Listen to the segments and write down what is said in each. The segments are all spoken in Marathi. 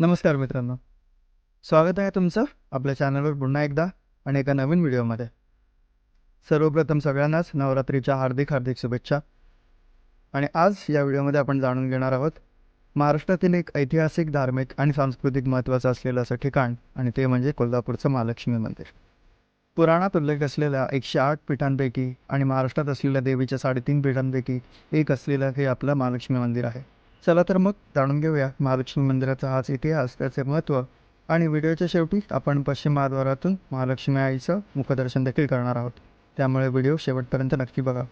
नमस्कार मित्रांनो. स्वागत आहे तुमचं आपल्या चॅनलवर पुन्हा एकदा आणि एका नवीन व्हिडिओमध्ये. सर्वप्रथम सगळ्यांनाच नवरात्रीच्या हार्दिक हार्दिक शुभेच्छा. आणि आज या व्हिडिओमध्ये आपण जाणून घेणार आहोत महाराष्ट्रातील एक ऐतिहासिक धार्मिक आणि सांस्कृतिक महत्त्वाचं असलेलं असं ठिकाण आणि ते म्हणजे कोल्हापूरचं महालक्ष्मी मंदिर. पुराणात उल्लेख असलेल्या एकशे आठ पीठांपैकी आणि महाराष्ट्रात असलेल्या देवीच्या साडेतीन पीठांपैकी एक असलेलं हे आपलं महालक्ष्मी मंदिर आहे. चला तर मग जाणून घेऊया महालक्ष्मी मंदिराचा हाच इतिहास त्याचे महत्त्व आणि व्हिडिओच्या शेवटी आपण पश्चिम महाद्वारातून महालक्ष्मी आईचं मुखदर्शन देखील करणार आहोत. त्यामुळे व्हिडिओ शेवटपर्यंत नक्की बघा.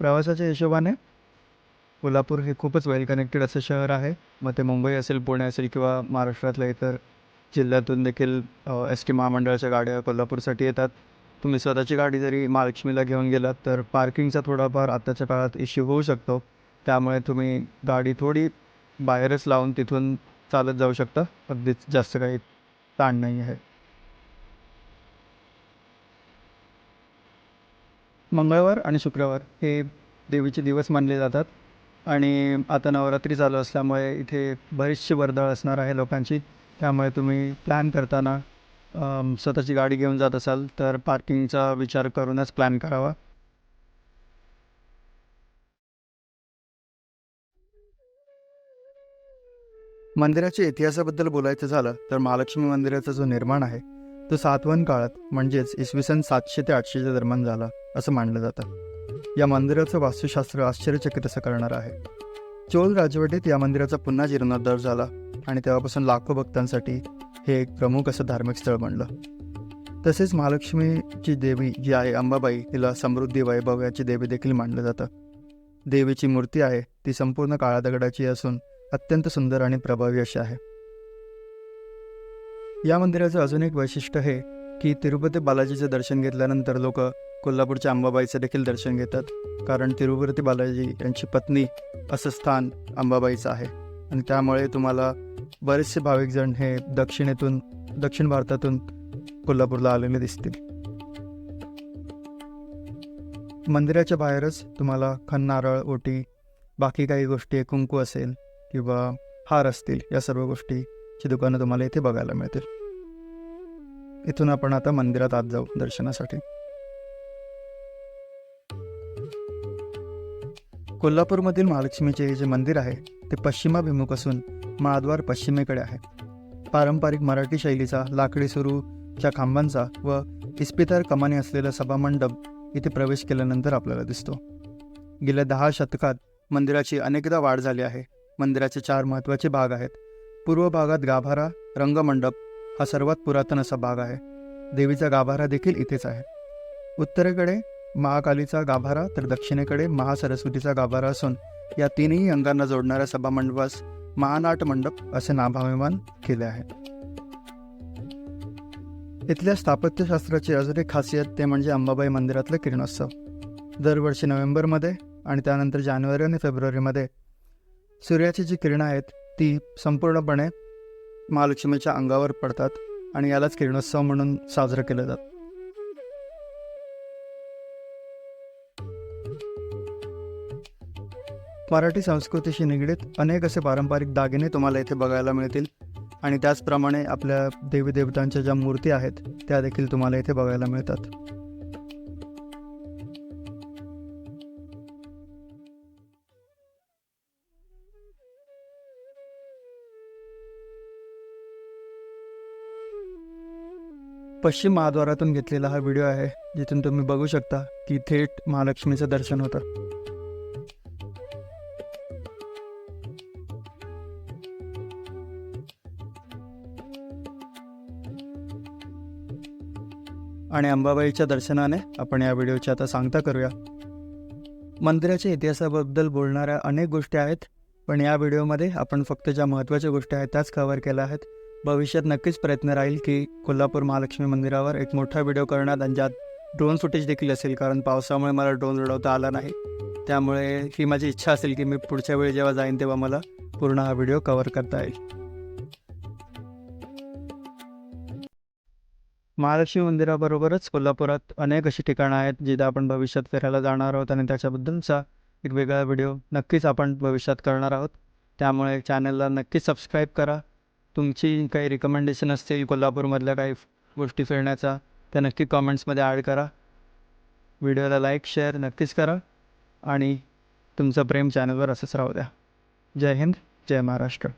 प्रवासाच्या हिशोबाने कोल्हापूर हे खूपच वेल कनेक्टेड असं शहर आहे. मग ते मुंबई असेल पुणे असेल किंवा महाराष्ट्रातल्या इतर जिल्ह्यातून देखील एस टी महामंडळाच्या गाड्या कोल्हापूरसाठी येतात. तुम्ही स्वतःची गाडी जरी महालक्ष्मीला घेऊन गेलात तर पार्किंगचा थोडाफार आत्ताच्या काळात इश्यू होऊ शकतो. त्यामुळे तुम्ही गाडी थोडी बाहेरच लावून तिथून चालत जाऊ शकता. अगदीच जास्त काही ताण नाही आहे. मंगळवार आणि शुक्रवार हे देवीचे दिवस मानले जातात. आणि आता नवरात्री चालू असल्यामुळे इथे बरीचशी वर्दळ असणार आहे लोकांची. त्यामुळे तुम्ही प्लॅन करताना स्वतःची गाडी घेऊन जात असाल तर पार्किंगचा विचार करूनच प्लॅन करावा. मंदिराच्या इतिहासाबद्दल बोलायचं झालं तर महालक्ष्मी मंदिराचा जो निर्माण आहे तो सातवन काळात म्हणजेच इसवी सन सातशे ते आठशेच्या दरम्यान झाला असं मानलं जातं. या मंदिराचं वास्तुशास्त्र आश्चर्यचकित असं करणारं आहे. चोल राजवटीत या मंदिराचा पुन्हा जीर्णोद्धार झाला आणि तेव्हापासून लाखो भक्तांसाठी हे एक प्रमुख असं धार्मिक स्थळ बनलं. तसेच महालक्ष्मीची देवी जी आहे अंबाबाई तिला समृद्धी वैभव याची देवी देखील मानलं जातं. देवीची मूर्ती आहे ती संपूर्ण काळ्या दगडाची असून अत्यंत सुंदर आणि प्रभावी अशी आहे. या मंदिराचं अजून एक वैशिष्ट्य हे की तिरुपती बालाजीचं दर्शन घेतल्यानंतर लोक कोल्हापूरच्या अंबाबाईचं देखील दर्शन घेतात. कारण तिरुपती बालाजी यांची पत्नी असं स्थान अंबाबाईचं आहे. आणि त्यामुळे तुम्हाला बरेचसे भाविकजण हे दक्षिणेतून दक्षिण भारतातून कोल्हापूरला आलेले दिसतील. मंदिराच्या बाहेरच तुम्हाला खन नारळ ओटी बाकी काही गोष्टी कुंकू असेल किंवा हार असतील या सर्व गोष्टीची दुकानं तुम्हाला इथे बघायला मिळतील. इथून आपण आता मंदिरात आत जाऊ दर्शनासाठी. कोल्हापूरमधील महालक्ष्मीचे हे जे मंदिर आहे ते पश्चिमाभिमुख असून महाद्वार पश्चिमेकडे आहे. पारंपरिक मराठी शैलीचा लाकडी सुरूच्या खांबांचा व इस्पितार कमानी असलेला सभामंडप इथे प्रवेश केल्यानंतर आपल्याला दिसतो. गेल्या दहा शतकात मंदिराची अनेकदा वाढ झाली आहे. मंदिराचे चार महत्त्वाचे भाग आहेत. पूर्व भागात गाभारा रंगमंडप हा सर्वात पुरातन असा भाग आहे. देवीचा गाभारा देखील इथेच आहे. उत्तरेकडे महाकालीचा गाभारा तर दक्षिणेकडे महासरस्वतीचा गाभारा असून या तिन्ही अंगांना जोडणाऱ्या सभामंडपास महानाट मंडप असे नाभाभिमान केले आहे. इथल्या स्थापत्यशास्त्राची अजून एक खासियत ते म्हणजे अंबाबाई मंदिरातलं किरणोत्सव. दरवर्षी नोव्हेंबरमध्ये आणि त्यानंतर जानेवारी आणि फेब्रुवारीमध्ये सूर्याची जी किरणं आहेत ती संपूर्णपणे महालक्ष्मीच्या अंगावर पडतात आणि यालाच किरणोत्सव म्हणून साजरं केलं जातं. मराठी संस्कृतीशी निगडीत अनेक असे पारंपरिक दागिने तुम्हाला इथे बघायला मिळतील आणि त्याचप्रमाणे आपल्या देवी देवतांच्या ज्या मूर्ती आहेत त्या देखील तुम्हाला इथे बघायला मिळतात. पश्चिम महाद्वारातून घेतलेला हा व्हिडिओ आहे जिथून तुम्ही बघू शकता की थेट महालक्ष्मीचं दर्शन होतं. आणि अंबाबाईच्या दर्शनाने आपण या व्हिडिओची आता सांगता करूया. मंदिराच्या इतिहासाबद्दल बोलणाऱ्या अनेक गोष्टी आहेत पण या व्हिडिओमध्ये आपण फक्त ज्या महत्त्वाच्या गोष्टी आहेत त्याच कव्हर केल्या आहेत. भविष्यात नक्कीच प्रयत्न राहील की कोल्हापूर महालक्ष्मी मंदिरावर एक मोठा व्हिडिओ करण्यात आणि ज्यात ड्रोन फुटेज देखील असेल कारण पावसामुळे मला ड्रोन उडवता आला नाही. त्यामुळे ही माझी इच्छा असेल की मी पुढच्या वेळी जेव्हा जाईन तेव्हा मला पूर्ण हा व्हिडिओ कव्हर करता येईल. महालक्ष्मी मंदिराबरोबरच कोल्हापुरात अनेक अशी ठिकाणं आहेत जिथं आपण भविष्यात फिरायला जाणार आहोत आणि त्याच्याबद्दलचा एक वेगळा व्हिडिओ नक्कीच आपण भविष्यात करणार आहोत. त्यामुळे चॅनलला नक्कीच सबस्क्राईब करा. तुमची काही रिकमेंडेशन असतील कोल्हापूरमधल्या काही गोष्टी फिरण्याचा त्या नक्की कॉमेंट्समध्ये ॲड करा. व्हिडिओला लाईक शेअर नक्कीच करा आणि तुमचं प्रेम चॅनलवर असंच राहू द्या. जय हिंद जय महाराष्ट्र.